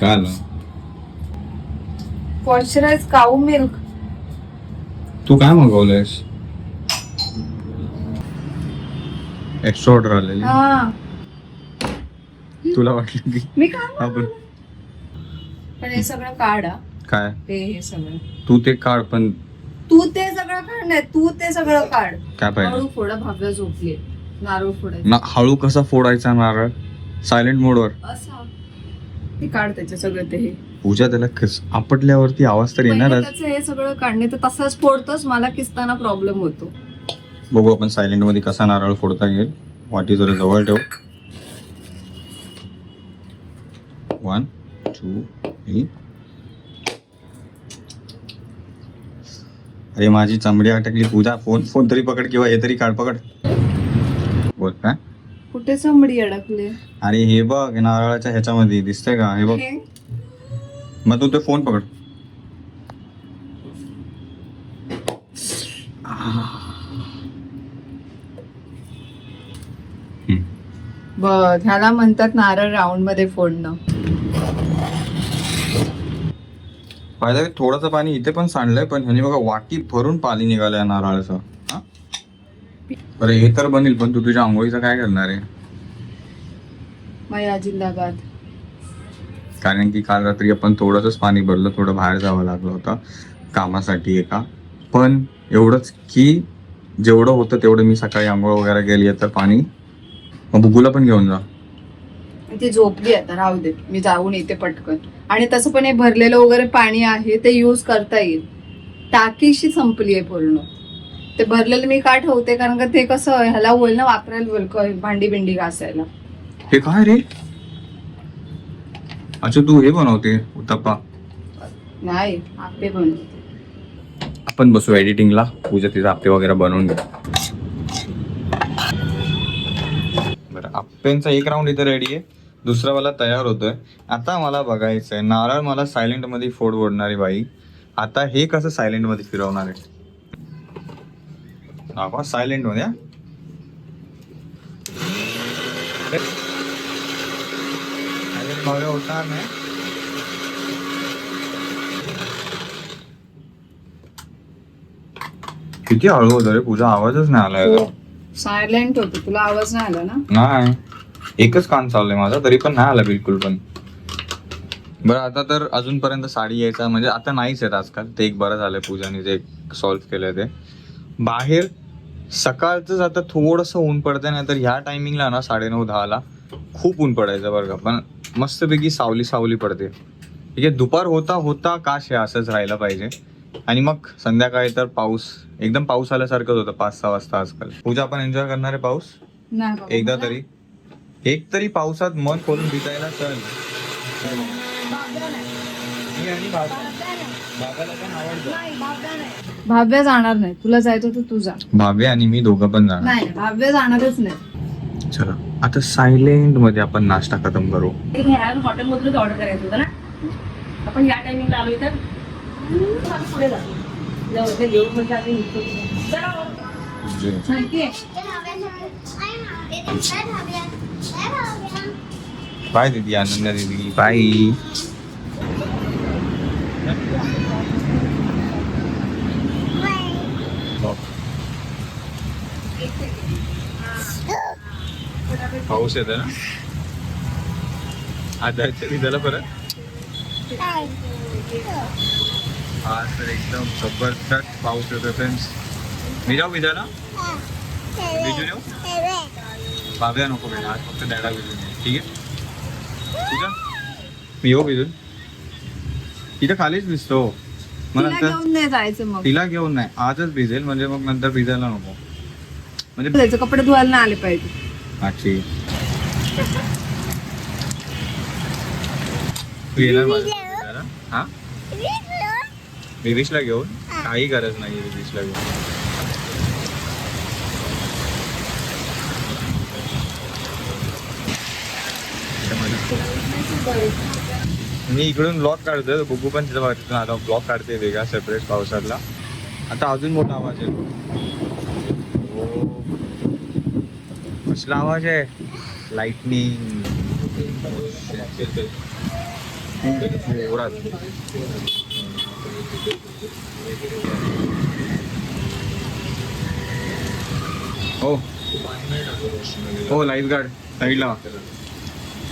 काय आलं मॉइश्चराइज काऊ मिल्क तू काय मागवलंयस? एक्स्ट्रा ऑर्डर आलेली. हा. तुला वाटलं की मी काय आपण पण हे सगळं काढ हा. काय? ते हे सगळं. तू ते काढ पण तू ते सगळं काढ नाही तू ते सगळं काढ. काय पाहिजे हळू फोडा भाव्य झोपली. नारळ ना हळू कसा फोडायचा नारळ? सायलेंट मोडवर असा काढ त्याचे सगळं ते. हे पूजा त्याला खिस आपटल्यावरती आवाज तर येणारच. त्याचं हे सगळं काढणे तर तसंच फोडतोच मला किसताना प्रॉब्लेम होतो. बघू आपण सायलेंटमध्ये कसा नारळ फोडता येईल. वाटी जरा जवळ ठेव. वन टू थ्री अरे माझी चमडी अटकली पूजा. फोन फोन तरी पकड किंवा हे तरी काढ पकड. बोल काय? कुठे चमडी अडकले? अरे हे बघ नारळाच्या ह्याच्यामध्ये दिसतंय का? हे बघ. हे? मग तू ते फोन पकड. बघ ह्याला म्हणतात नारळ राऊंडमध्ये फोडणं. फायदा थोडंसं पाणी इथे पण सांडलंय पण ह्याने बघा वाटी भरून पाणी निघालंय नारळाचं. अरे हे तर बनेल पण तू तुझ्या आंघोळीचं काय करणार आहे? माया जिंदाबाद. कारण की काल रात्री आपण थोडंसंच पाणी भरलं थोडं बाहेर जावं लागलं होतं कामासाठी एका. पण एवढंच की जेवढं होतं तेवढं मी सकाळी आंघोळ वगैरे आहे तर पाणी. मग बुगूला पण घेऊन जा. ती झोपली आता राहू दे. मी जाऊन येते पटकन. आणि तसं पण हे भरलेलं वगैरे पाणी आहे ते यूज करता येईल. टाकीशी संपली आहे पूर्ण. ते भरलेलं मी का ठेवते? कारण का ते कसं ह्याला होईल ना वापरायला होईल भांडी बिंडी घासायला. हे काय रे? अच्छा तू हे बनवते उत्तप्पा. नाही आपे बनवते. आपण बसू एडिटिंगला. पूजा तिचा आप्पे वगैरे बनवून घे बरं एक राऊंड इथे रेडी आहे. दुसरा वाला तयार होतोय. आता मला बघायचंय नारळ मला सायलेंटमध्ये फोड ओढणारी बाई. आता हे कसं सायलेंटमध्ये फिरवणार आहे? हा सायलेंट हा? Silent मध्ये होणार नाही. किती हळू होतं रे पूजा आवाजच नाही आला याचा. सायलेंट होतो. तुला आवाज नाही आला ना? नाही. एकच कान चाललंय माझा तरी पण नाही आला बिलकुल पण. बरं आता तर अजूनपर्यंत साडी यायचा म्हणजे आता नाहीच आहेत आजकाल. ते एक बरं झालंय पूजाने जे सॉल्व्ह केलंय ते. बाहेर सकाळचंच आता थोडंसं ऊन पडतंय नाही तर ह्या टायमिंगला ना साडेनऊ दहाला खूप ऊन पडायचं बरं का. पण मस्तपैकी सावली सावली पडते. ठीक आहे दुपार होता होता काश हे असंच राहायला पाहिजे. आणि मग संध्याकाळी तर पाऊस एकदम पाऊस आल्यासारखंच होतं पाच सहा वाजता आजकाल. पूजा आपण एन्जॉय करणार आहे पाऊस? एकदा तरी. एक तरी पावसात मन खोलून भिजायला चल आणि बाबा बाबाला पण आवडतं भाव्या जाणार नाही. तुला जायचं तर तू जा. भाव्य आणि मी दोघं पण जाणार. नाही भाव्या जाणारच नाही. चला आता सायलेंटमध्ये आपण नाश्ता खतम करू. हॉटेल मधूनच ऑर्डर करायचं होतं ना? आपण या टायमिंगला तर पुढे जातो जाऊ घेऊन म्हणजे आम्ही निघतो. चला. माहितीये बाय दीदी अनन्या दीदी. बाय. पाऊस येतो ना? आता झालं परत? आज तर एकदम जबरदस्त पाऊस येतो फ्रेंड्स मी जाऊ विजाला बिजू येऊ बाब्या नको बेटा आज फक्त डॅडा बिजून ठीक आहे? तुझा मी येऊ बिजून तिथं खालीच दिसतो. मग तिला नंतर घेऊन नाही जायचं मग. तिला घेऊन नाही. आजच भिजेल म्हणजे मग नंतर भिजायला नको. म्हणजे कपडे धुवायला नाही आले पाहिजे. अच्छी. तू येणार? हा? विविशला घेऊन? काही गरज नाही विविशला घेऊन. मी इकडून ब्लॉक काढतोय बुगू पण तिथं बघा तिथून आता ब्लॉक काढते वेगळा सेपरेट पावसातला. आता अजून मोठा आवाज आहे हो कसला आवाज आहे लाइटनिंग जोरात. हो हो लाईफ गार्ड साईडला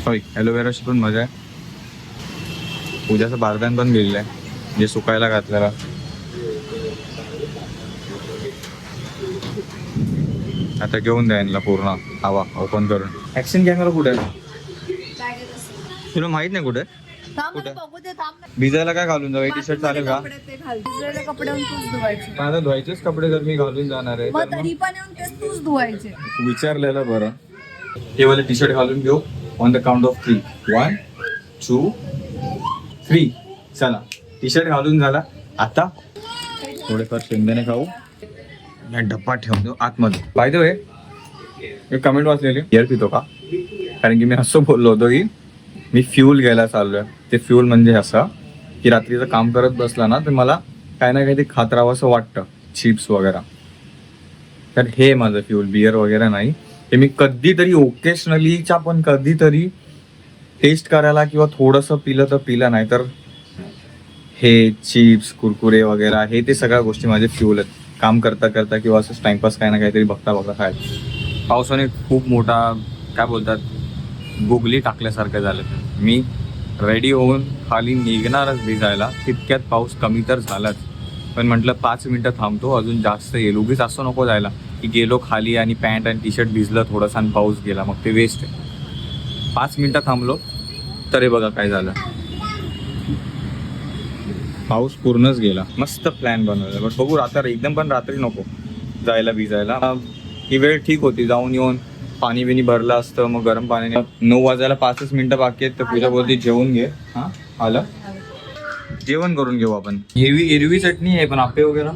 होय ॲलोवेराची पण मजा आहे. पूजाचं बारदान पण गेलेलं आहे. जे सुकायला घातलेला. आता घेऊन द्या यांना पूर्ण. हवा ओपन करून. ऍक्शन कॅमेरा कुठे? तुला माहीत नाही कुठे? कुठे? भिजायला काय घालून जाऊ? टी शर्ट चालेल का? आता धुवायचेच कपडे जर मी घालून जाणार आहे. तर मग विचारलेलं बरं. हे वाले टी शर्ट घालून घेऊ. On the count of three one two three चला. टी शर्ट घालून झाला. आता थोडेफार शेंगदाणे खाऊ. या डब्बा ठेवून देऊ आतमध्ये. बाय द वे एक कमेंट वाचलेली. बिअर पितो का? कारण की मी असं बोललो होतो की मी फ्यूल घ्यायला चाललोय. ते फ्यूल म्हणजे असं की रात्रीचं काम करत बसला ना तर मला काही ना काहीतरी खात राहावं असं वाटतं. चिप्स वगैरे. तर हे माझं फ्यूल बिअर वगैरे नाही. हे मी कधीतरी ओकेशनलीच्या पण कधीतरी टेस्ट करायला किंवा थोडंसं पिलं तर पिलं नाही तर हे चिप्स कुरकुरे वगैरे हे ते सगळ्या गोष्टी माझे फ्यूल आहेत. काम करता करता किंवा असंच टाइमपास काही ना काहीतरी बघता बघता खायचं. पावसाने खूप मोठा काय बोलतात गुगली टाकल्यासारखं झालं. मी रेडी होऊन खाली निघणारच भिजायला तितक्यात पाऊस कमी तर झालाच. पण म्हटलं पाच मिनटं थांबतो अजून जास्त येईल. उगीच असं नको जायला की गेलो खाली आणि पॅन्ट आणि टी शर्ट भिजलं थोडंसं आणि पाऊस गेला मग ते वेस्ट आहे. पाच मिनटं थांबलो तरी बघा काय झालं. पाऊस पूर्णच गेला. मस्त प्लॅन बनवला. बट बघू आता एकदम पण रात्री नको. जायला भिजायला. ही वेळ ठीक होती. जाऊन येऊन पाणी बिनी भरलं असतं मग गरम पाण्याने. नऊ वाजायला पाचच मिनिटं बाकी आहेत तर पूजा बोलते जेवून घे. हा? आलं? जेवण करून घेऊ आपण. एरवी एरवी चटणी आहे पण आपे वगैरे?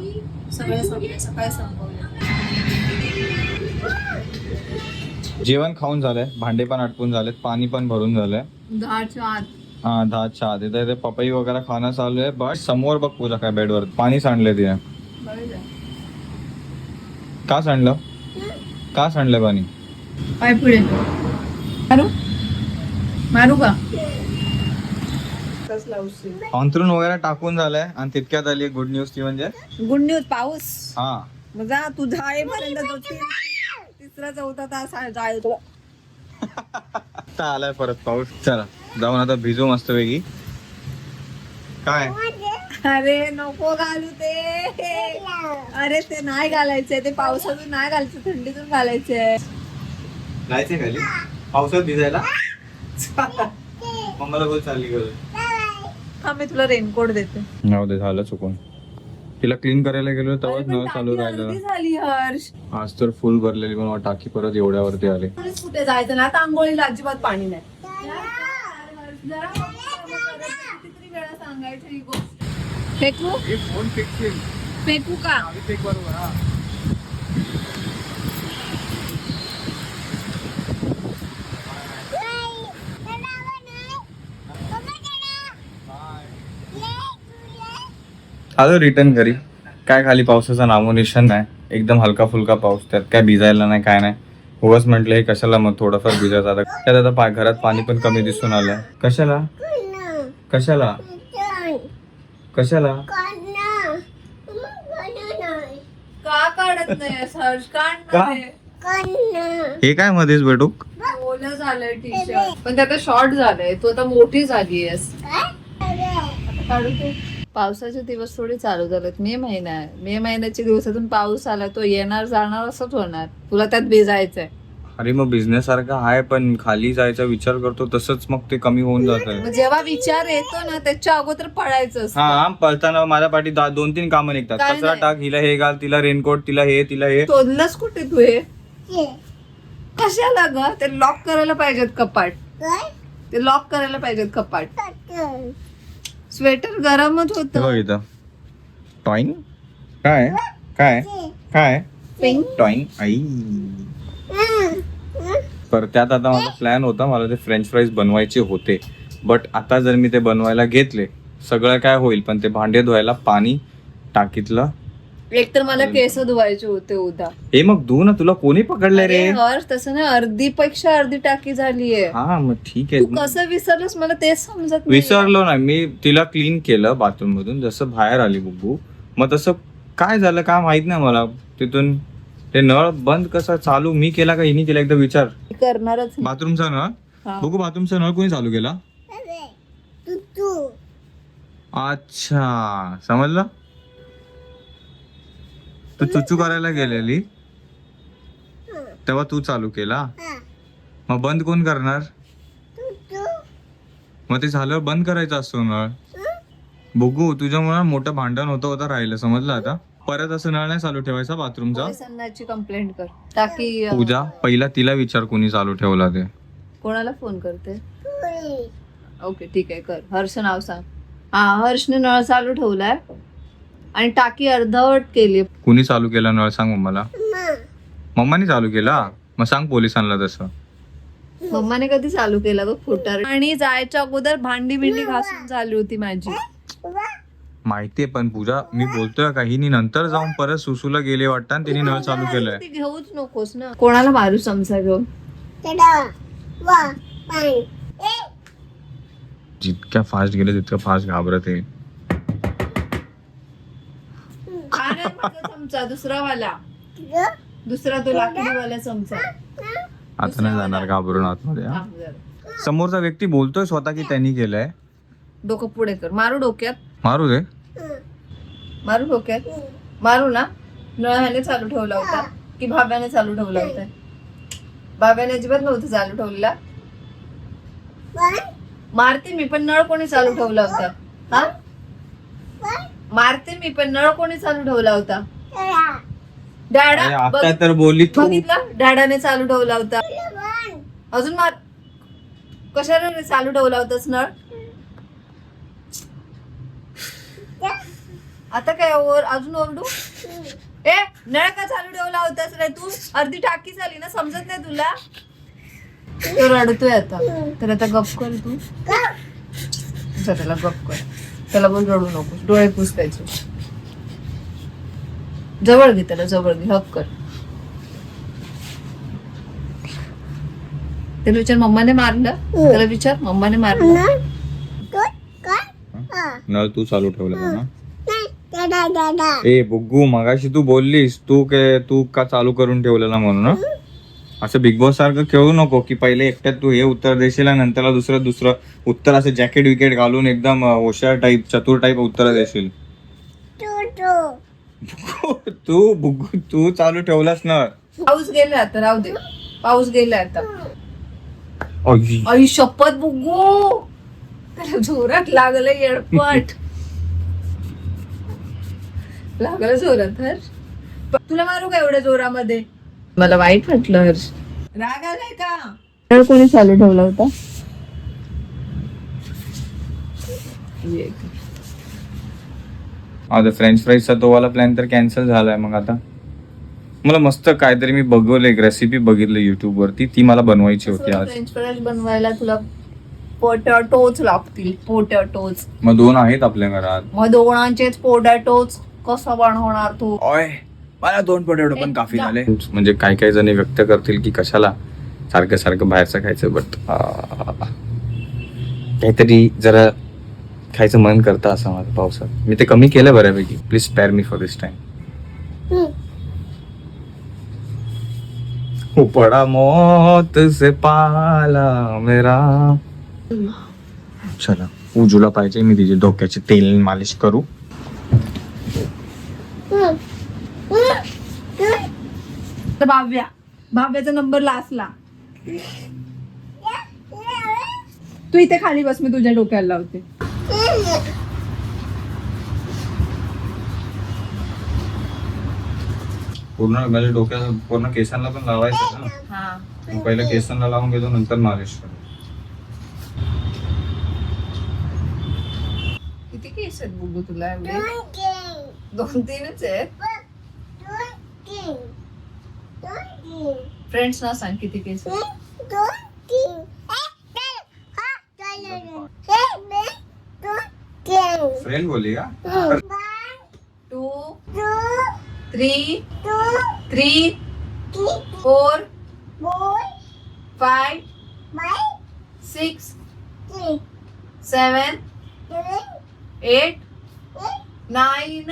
जेवण खाऊन झालंय. भांडे पण आटपून झालेत. पाणी पण भरून झालंय. हा दहा चहा तिथे इथे पपई वगैरे खाणं चालू आहे बट समोर बघ पूजा काय बेडवर पाणी सांडलंय तिने. का सांडलं का सांडलंय पाणी पाय पुढे. मारू? मारू का? अंतरून वगैरे टाकून झालंय आणि तितक्यात आली गुड न्यूज ती म्हणजे? गुड न्यूज पाऊस. हा. मग जा तू जाळेपर्यंत तो तीन- तिसरा चौथा तास आलाय परत पाऊस. चला. जाऊन आता भिजू मस्त वेगळी काय? अरे नको घालू ते. अरे ते नाही घालायचंय. ते पावसातून नाही घालायचं थंडीतून घालायचंय. जायचंय खाली? पावसात भिजायला? मम्माला बोल चालली हा मी तुला रेनकोट देते. दे झालं चुकून. तिला क्लीन करायला गेलो तेव्हाच नळ चालू अर्धी राहिलं. झाली हर्ष. आज तर फुल भरलेली पण टाकी परत एवढ्यावरती आली. कुठे जायचं? ना आता आंघोळीला अजिबात पाणी नाही. जरा कितीतरी वेळा सांगायचं ही गोष्ट. फेकू? फोन फिक्स फेकू का? बरोबर हा. आलो रिटर्न घरी. काय खाली पावसाचं नामोनिशान नाही. एकदम हलका फुलका पाऊस त्यात काय भिजायला नाही काय नाही. उगाच म्हटलं हे कशाला मग थोडंफार भिजायचं आता? त्यात आता पा- घरात पाणी पण कमी दिसून आलंय. कशाला? कशाला? कशाला? का काढत नाही हर्ष? काढ का? हे काय मध्येच बेटूक ओलं झालंय टी शर्ट पण ते आता शॉर्ट झालंय. तू आता मोठी झाली आहेस. काढू ते पावसाचे दिवस थोडे चालू झालेत. मे महिना आहे. मे महिन्याच्या दिवसातून पाऊस आला तो येणार जाणार असंच होणार. तुला त्यात भिजायचंय. अरे मग बिझनेस सारखं आहे पण खाली जायचा विचार करतो तसंच मग ते कमी होऊन जात. मग जेव्हा विचार येतो ना त्याच्या अगोदर पडायचं असतं. हा पळताना माझ्या पाठी दा- दोन तीन कामं निघतात. काय कचरा नाही. टाक हिला हे घाल तिला रेनकोट तिला हे तिला हे. शोधलंस कुठे तू हे? कशाला ग? ते लॉक करायला पाहिजेत कपाट. ते लॉक करायला पाहिजेत कपाट. स्वेटर गरमच होत. बघ इथं. टॉईंग काय? काय? काय? टॉईंग आई. पर त्यात आता माझा प्लॅन होता मला ते फ्रेंच फ्राईज बनवायचे होते. बट आता जर मी ते बनवायला घेतले सगळं काय होईल पण ते भांडे धुवायला पाणी टाकीतलं एक तर मला केस धुवायचे होते उद्या. हे मग धू ना तुला कोणी पकडलंय रे? अरे हर्ष तसं नाही अर्धी पेक्षा अर्धी टाकी झालीये. हा मग ठीक तू आहे कसं विसरलंस मला तेच समजत नाही. विसरलो ना मी तिला क्लीन केलं बाथरूम मधून जसं बाहेर आली बुब्बू मग तसं काय झालं काय माहीत नाही मला. तिथून ते नळ बंद कसा चालू मी केला का हिनी केला? एकदा विचार. मी करणारच नाही. बाथरूमचा नळ? हा. बघू बाथरूमचा नळ कोणी चालू केला? अच्छा. समजलं? तू चुचू करायला गेलेली? तेव्हा तू चालू केला? मग बंद कोण करणार? मग ते झाल्यावर बंद करायचं असतो नळ बघू तुझ्यामुळे मोठं भांडण होतं होतं राहिलं समजलं आता? परत असं नळ नाही चालू ठेवायचा बाथरूमचा? कंप्लेंट कर. टाकी अं, पूजा पहिला तिला विचार कोणी चालू ठेवला ते. कोणाला फोन करते? ओके ठीक आहे कर. हर्ष नाव सांग. हा हर्षने नळ चालू ठेवलाय. आणि टाकी अर्धवट केली. कुणी चालू केला नळ सांग मला. मम्मानी चालू केला? मग सांग पोलिसांना तसं. मम्माने कधी चालू केला बघ फुटर आणि जायच्या अगोदर भांडी बिंडी घासून झाली होती माझी. माहितीये पण पूजा मी बोलतोय काही नंतर जाऊन परत सुसूला गेले वाटतं आणि तिने नळ चालू केलंय. ती घेऊच नकोस ना. कोणाला मारू चमचा घेऊन? जितक्या फास्ट गेले तितकं फास्ट घाबरत आहे हा नाही माझा चमचा दुसरा वाला. दुसरा तो लाकडीवाला चमचा. आता नाही जाणार घाबरून आतमध्ये हा. समोरचा व्यक्ती बोलतोय स्वतः की त्यांनी केलंय? डोकं पुढे कर. मारू डोक्यात. मारू दे. मारू डोक्यात. मारू ना. नळ ह्याने चालू ठेवला होता की भाव्याने चालू ठेवला होता? भाव्याने अजिबात नव्हतं चालू ठेवलेला. मारते मी पण नळ कोणी चालू ठेवला होता? हा? मारते मी पण नळ कोणी चालू ठेवला होता? अरे डॅडा आता बघ- तर बोलली तू. बघितलं? डॅडाने चालू ठेवला होता. अजून मार. कशाला रे चालू ठेवला होतास नळ? आता काय ओर अजून ओरडू? ए नळ का चालू ठेवला होतास रे तू? अर्धी टाकी झाली ना समजत नाही तुला? तो रडतोय आता. तर आता गप कर तू. त्याला गप कर. त्याला पण रडू नकोस. डोळे पुस त्याचे जवळ घे त्याला जवळ घे. हक कर. त्याला विचार मम्माने मारलं? त्याला विचार मम्माने मारलं. नळ तू चालू ठेवला ना ए बुग्गू मगाशी तू बोललीस तू काय तू का चालू करून ठेवलेला म्हणून? असं बिग बॉस सारखं खेळू नको की पहिले एकट्यात तू हे उत्तर देशील आणि नंतरला दुसरं दुसरं उत्तर असं जॅकेट विकेट घालून एकदम अं, होशियार टाईप चतुर टाईप उत्तर देशील. तू बुग्गू तू चालू ठेवलास ना. पाऊस गेला आता राहू दे. पाऊस गेला आता. आई. शपथ बुगू त्याला जोरात लागलं येडपट. लागलं जोरात हर्ष. तुला मारू का एवढ्या जोरामध्ये? मला वाईट वाटलं हर्ष. राग आलाय का? नळ कोणी चालू ठेवला होता? ये. आता फ्रेंच फ्राईजचा तो वाला प्लॅन तर कॅन्सल झालाय मग आता. मला मस्त काहीतरी मी बघवलं एक रेसिपी बघितली युट्यूब वरती. ती मला बनवायची होती आज. फ्रेंच फ्राईज बनवायला तुला पोटॅटोच लागतील पोटॅटोज मग दोन आहेत आपल्या घरात. मग दोघांचेच पोटॅटोज कसं बनवणार तू? ओय. मला दोन पोटॅटो पण काफी. झाले. म्हणजे काही काही जणी व्यक्त करतील की कशाला सारखं सारखं बाहेरचं खायचं बट काहीतरी जरा खायचं मन करतं असं माझं पावसात. मी ते कमी केलं बऱ्यापैकी. Please spare me for this time पडा मौत से पाला मेरा. चला उजूला पाहिजे मी तिची डोक्याची तेल मालिश करू. तर भाव्या. भाव्याचा नंबर लास्टला तू इथे खाली बस मी तुझ्या डोक्याला लावते. पूर्ण म्हणजे डोक्या पूर्ण केसांना पण लावायचं ना. हा. मग पहिलं केसांना लावून घेतो नंतर मालिश करतो किती केस आहेत बुगू तुला एवढे? दोन तीनच आहेत. फ्रेंड्स ना सांग किती केस आहेत फ्रेंड बोली। का two three three four five six seven eight nine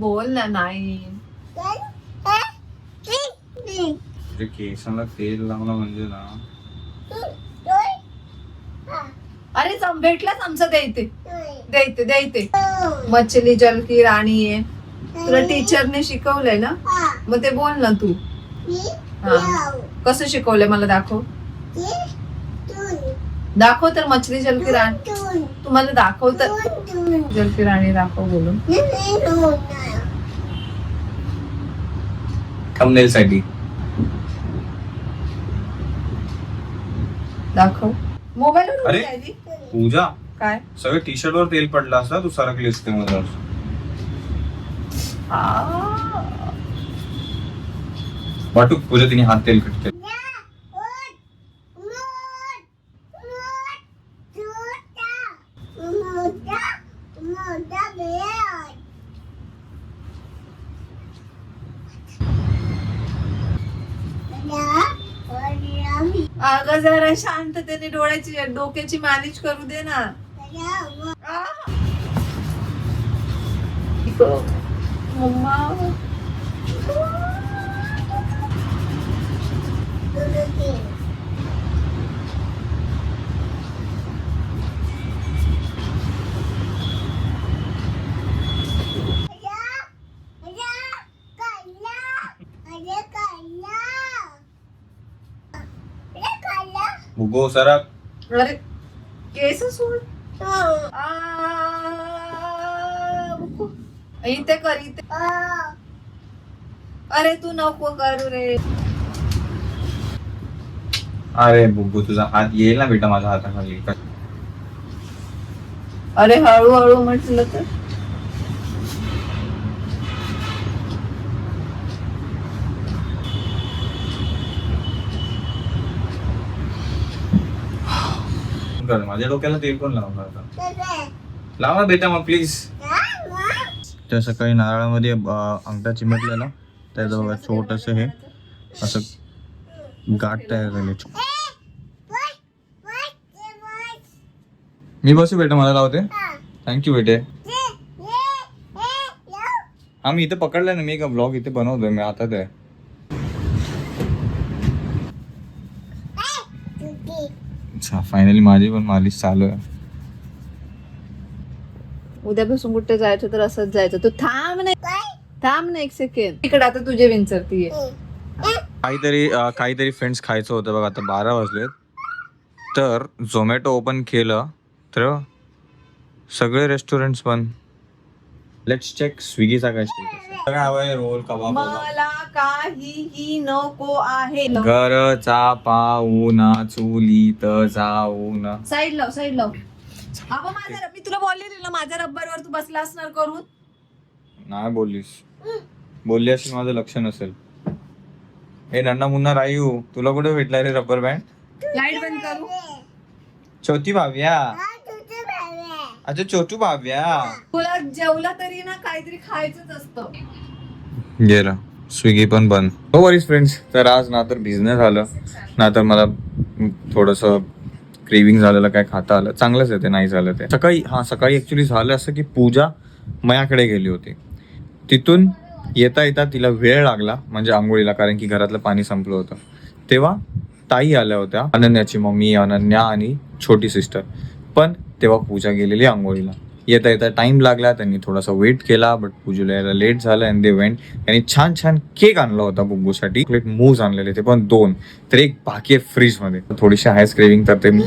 बोल ना नाईन म्हणजे केसाला तेल लावणं म्हणजे ना. अरे भेटलाच आमचं द्यायते द्यायते द्यायते मछली जल की राणी आहे तुला टीचरने शिकवलंय ना? मग ते बोल ना तू. हा. कसं शिकवलंय मला दाखव. दाखव तर मछली जल की राणी. तुम्हाला दाखव तर. जल की राणी दाखव बोलून. थंबनेल साठी दाखव. मोबाईल अरे. पूजा काय? सगळं टी शर्ट वर तेल पडलं असतं तू सरकलीस ते मला आ. वाटू पूजा तिने हात तेल कट केलं. अगं जरा शांततेने डोळ्याची डोक्याची मालिश करू दे ना आ. इकडं. मम्मा भुगो सरक अरे केस सोड. आ. इथे कर इथे. अरे तू नको करू रे. अरे बुगू तुझा हात येईल ना बेटा माझ्या हाताखाली? अरे हळूहळू म्हटलं तर. कर. माझ्या डोक्याला तेल कोण लावणार आता लावा बेटा मग प्लीज त्या सकाळी नारळामध्ये अंगठा चिमटलं ना त्याचं बघा छोटस हे असं गाठ तयार झाली. मी बसू बेटा मला लावते. थँक्यू बेटे. हा मी इथे पकडलं ना मी का ब्लॉग इथे बनवतोय मी आता ते अच्छा फायनली माझी पण मालिश चालू आहे. उद्यापासून कुठे जायचं तर असंच जायचं. तू थांब नाही थांब ना एक सेकंड इकडे आता तुझे विंचरतीये. काहीतरी अं, काहीतरी फ्रेंड्स खायचं होतं बघा आता बारा वाजलेत. तर झोमॅटो ओपन केलं तर सगळे रेस्टॉरंट्स पण लेट्स चेक स्विगीचा काय. काय हवंय रोल कबाब. मला काहीही नको आहे. घरचा पाऊन चुलीत जाऊन. साईड लाव साईड लाव. अगं माझा मी तुला बोललेली ना माझ्या रब्बरवर तू बसला असणार करून. नाही बोललीस. बोलली असेल माझं लक्ष नसेल. हे नन्ना मुन्ना रायू तुला कुठे भेटला रे रबर बँड? लाइट बंद करू. छोटी भाव्या. अच्छा छोटू भाव्या. तुला जेवला तरी ना काहीतरी खायचंच असतं. गेलं स्विगी पण बंद. हो वरीस फ्रेंड्स तर आज ना तर बिझनेस आलं. ना तर मला थोडस क्रेविंग झालेलं काय खाता आलं. चांगलंच आहे ते नाही झालं ते. सकाळी हा सकाळी ऍक्च्युली झालं असं की पूजा मयाकडे गेली होती. तिथून येता येता तिला वेळ लागला म्हणजे आंघोळीला कारण की घरातलं पाणी संपलं होतं. तेव्हा ताई आल्या होत्या अनन्याची मम्मी अनन्या आणि छोटी सिस्टर पण तेव्हा पूजा गेलेली आंघोळीला. येता येता टाइम लागला त्यांनी थोडासा वेट केला बट पूजेला यायला लेट झालं अँड दे वेंट त्यांनी छान छान केक आणला होता बुग्गूसाठी प्लेट मूज आणलेले ते पण दोन. तर एक बाकी आहे फ्रीजमध्ये थोडीशी हायस क्रेविंग तर ते मी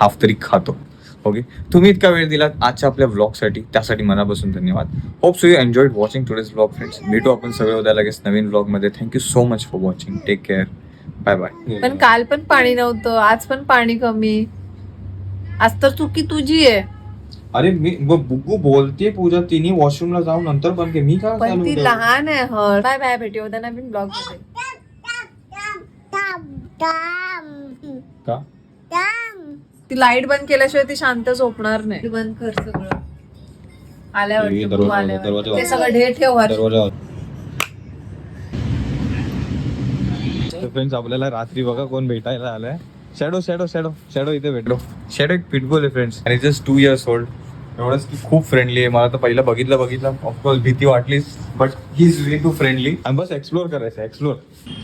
हाफ तरी खातो. ओके तुम्ही इतका वेळ दिलात आजच्या आपल्या व्लॉगसाठी त्यासाठी मनापासून धन्यवाद. Hope so you enjoyed watching today's vlog friends भेटू आपण सगळे उद्या लगेच नवीन व्लॉगमध्ये thank you so much for watching take care bye bye पण काल पण पाणी नव्हतं आज पण पाणी कमी. आज तर चुकी तुझी आहे. अरे मी बुग्गू बोलते पूजा तिने वॉशरूमला जाऊन नंतर पण के मी काय पण ती? लहान आहे हर बाय बाय भेटी उद्या नवीन ब्लॉगमध्ये का? ती लाइट बंद केल्याशिवाय ती शांत झोपणार नाही. बंद कर सगळं. आल्यावर ते सगळं ढे ठेव फ्रेंड्स आपल्याला रात्री बघा कोण भेटायला आलाय. शॅडो शॅडो शॅडो शॅडो इथे भेटलो. शॅडो एक पिटबुल आहे फ्रेंड्स आणि जस्ट टू इयर्स ओल्ड एवढंच की खूप फ्रेंडली आहे. मला तर पहिलं बघितलं बघितलं. ऑफकोर्स भीती वाटलीच. But he is very too friendly आणि बस एक्सप्लोर करायचं एक्सप्लोर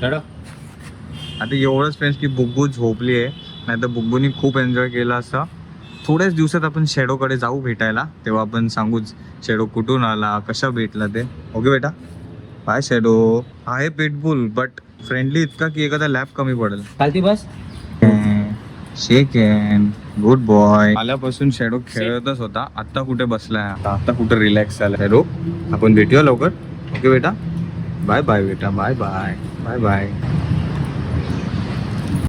शॅडो आता एवढंच फ्रेंड्स की बुग्गू झोपली आहे. नाही तर बुग्गूनी खूप एन्जॉय केला असता थोड्याच दिवसात आपण शॅडोकडे जाऊ भेटायला. तेव्हा आपण सांगूच शॅडो कुठून आला कशा भेटला ते. ओके बेटा? बाय शॅडो आहे पिटबुल बट फ्रेंडली इतका की एखादा लॅब कमी पडेल. चालती बस. गुड बॉय आल्यापासून शॅडो खेळतच होता. आता कुठे बसलाय आता? आता कुठे रिलॅक्स झाला शॅडो आपण भेटूया लवकर. ओके बेटा? बाय बाय बेटा. Bye bye bye bye